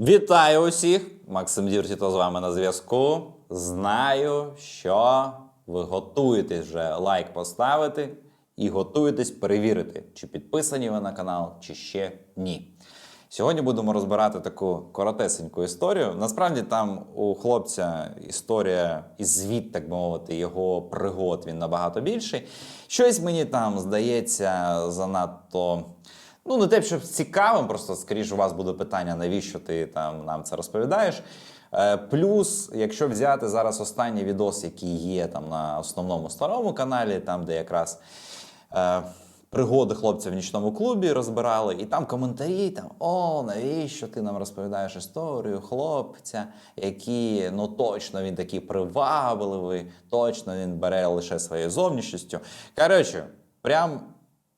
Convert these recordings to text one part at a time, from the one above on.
Вітаю усіх! Максим Дюртіто з вами на зв'язку. Знаю, що ви готуєтесь вже лайк поставити і готуєтесь перевірити, чи підписані ви на канал, чи ще ні. Сьогодні будемо розбирати таку коротесеньку історію. Насправді там у хлопця історія і звіт, так би мовити, його пригод він набагато більший. Щось мені там здається занадто. Ну, не те, щоб цікавим, просто скоріше у вас буде питання, навіщо ти там нам це розповідаєш. Е, Плюс, якщо взяти зараз останній відос, який є там на основному старому каналі, там де якраз е, пригоди хлопця в нічному клубі розбирали, і там коментарі: там о, навіщо ти нам розповідаєш історію хлопця, який ну точно він такий привабливий, точно він бере лише своєю зовнішністю. Коротше, прям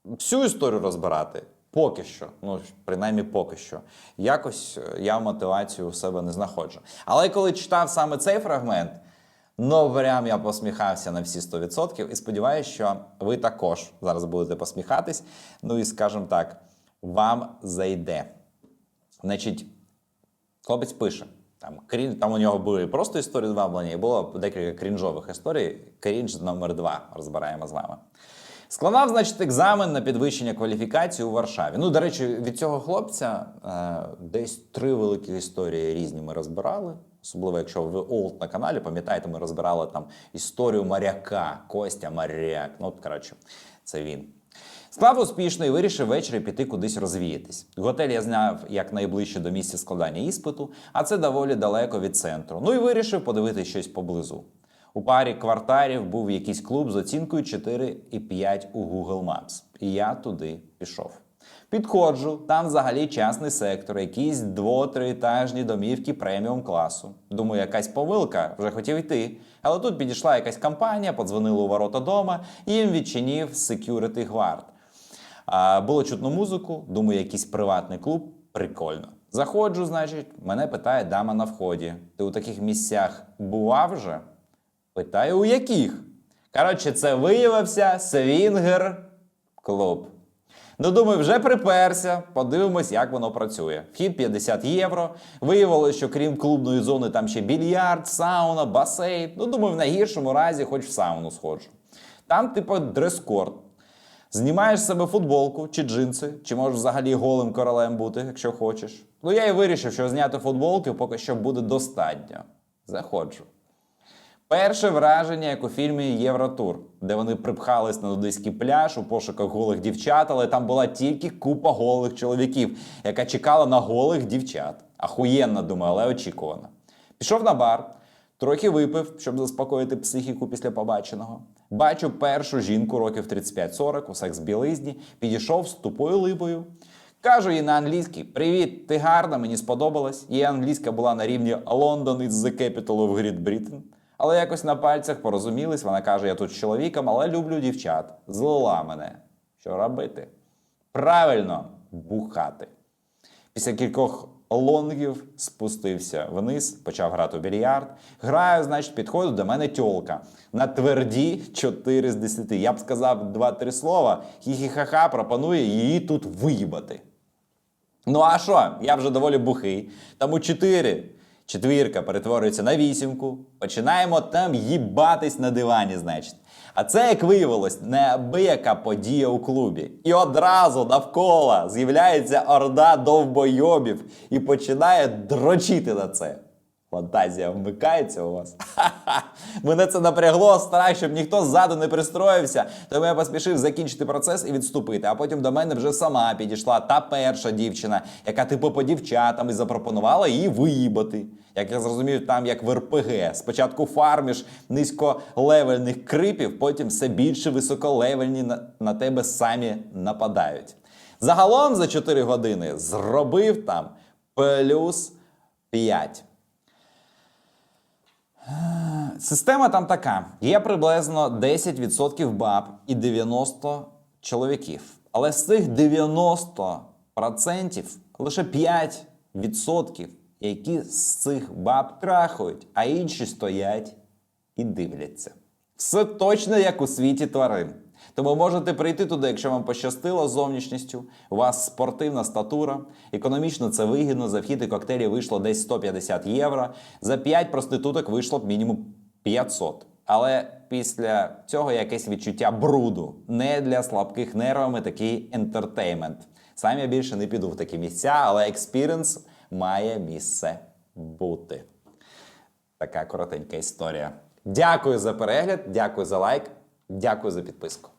всю історію розбирати. Поки що, ну принаймні поки що, якось е, я мотивацію у себе не знаходжу. Але коли читав саме цей фрагмент, ну прям я посміхався на всі 100% і сподіваюся, що ви також зараз будете посміхатись. Ну і скажімо так, вам зайде. Значить, хлопець пише. Там, крін, там у нього були просто історії зваблення, і було декілька крінжових історій. Крінж номер два розбираємо з вами. Складав, значить, екзамен на підвищення кваліфікації у Варшаві. Ну, до речі, від цього хлопця е, десь три великі історії різні ми розбирали. Особливо, якщо ви олд на каналі, пам'ятаєте, ми розбирали там історію моряка, Костя Моряк. Ну, от, коротше, це він. Склав успішно і вирішив ввечері піти кудись розвіятись. Готель я зняв як найближче до місця складання іспиту, а це доволі далеко від центру. Ну і вирішив подивитися щось поблизу. У парі кварталів був якийсь клуб з оцінкою 4,5 у Google Maps. І я туди пішов. Підходжу, там взагалі частний сектор, якісь дво-триетажні домівки преміум класу. Думаю, якась помилка, вже хотів йти. Але тут підійшла якась компанія, подзвонила у ворота дома, і їм відчинив security гвард. Було чутно музику, думаю, якийсь приватний клуб. Прикольно. Заходжу, значить, мене питає дама на вході. Ти у таких місцях бував вже? Питаю, у яких? Коротше, це виявився свінгер клуб. Ну, думаю, вже приперся. Подивимось, як воно працює. Вхід 50 євро. Виявилося, що крім клубної зони, там ще більярд, сауна, басейн. Ну, думаю, в найгіршому разі, хоч в сауну сходжу. Там, типу, дрес-код. Знімаєш себе футболку чи джинси, чи можеш взагалі голим королем бути, якщо хочеш. Ну, я і вирішив, що зняти футболки поки що буде достатньо. Заходжу. Перше враження, як у фільмі Євротур, де вони припхались на нудиський пляж у пошуках голих дівчат, але там була тільки купа голих чоловіків, яка чекала на голих дівчат. Ахуєнна, думаю, але очікувана. Пішов на бар, трохи випив, щоб заспокоїти психіку після побаченого. Бачу першу жінку років 35-40 у секс-білизні, підійшов з тупою липою. Кажу їй на англійській: Привіт, ти гарна, мені сподобалась. Її англійська була на рівні London is the capital of Great Britain. Але якось на пальцях порозумілись, вона каже: я тут з чоловіком, але люблю дівчат. Злила мене. Що робити? Правильно, бухати. Після кількох лонгів спустився вниз, почав грати у більярд. Граю, значить, підходить до мене тьолка. На тверді 4 з 10. Я б сказав два-три слова. Хі-хі-ха-ха, пропонує її тут виїбати. Ну а що? Я вже доволі бухий. Тому 4. Четвірка перетворюється на вісімку. Починаємо там їбатись на дивані, значить. А це, як виявилось, неабияка подія у клубі. І одразу навколо з'являється орда довбойобів і починає дрочити на це. Фантазія вмикається у вас. Ха-ха. Мене це напрягло страх, щоб ніхто ззаду не пристроївся. Тому я поспішив закінчити процес і відступити. А потім до мене вже сама підійшла та перша дівчина, яка типу по дівчатам і запропонувала її виїбати. Як я зрозумів, там як в РПГ. Спочатку фармиш низьколевельних крипів, потім все більше високолевельні на, на тебе самі нападають. Загалом за 4 години зробив там плюс 5. Система там така: є приблизно 10% баб і 90 чоловіків. Але з цих 90% лише 5%, які з цих баб трахають, а інші стоять і дивляться. Все точно як у світі тварин. Тому можете прийти туди, якщо вам пощастило з зовнішністю. У вас спортивна статура. Економічно це вигідно. За вхід і коктейлі вийшло десь 150 євро. За 5 проституток вийшло б мінімум 500. Але після цього якесь відчуття бруду. Не для слабких нервами такий ентертеймент. Сам я більше не піду в такі місця, але експірінс має місце бути. Така коротенька історія. Дякую за перегляд, дякую за лайк, дякую за підписку.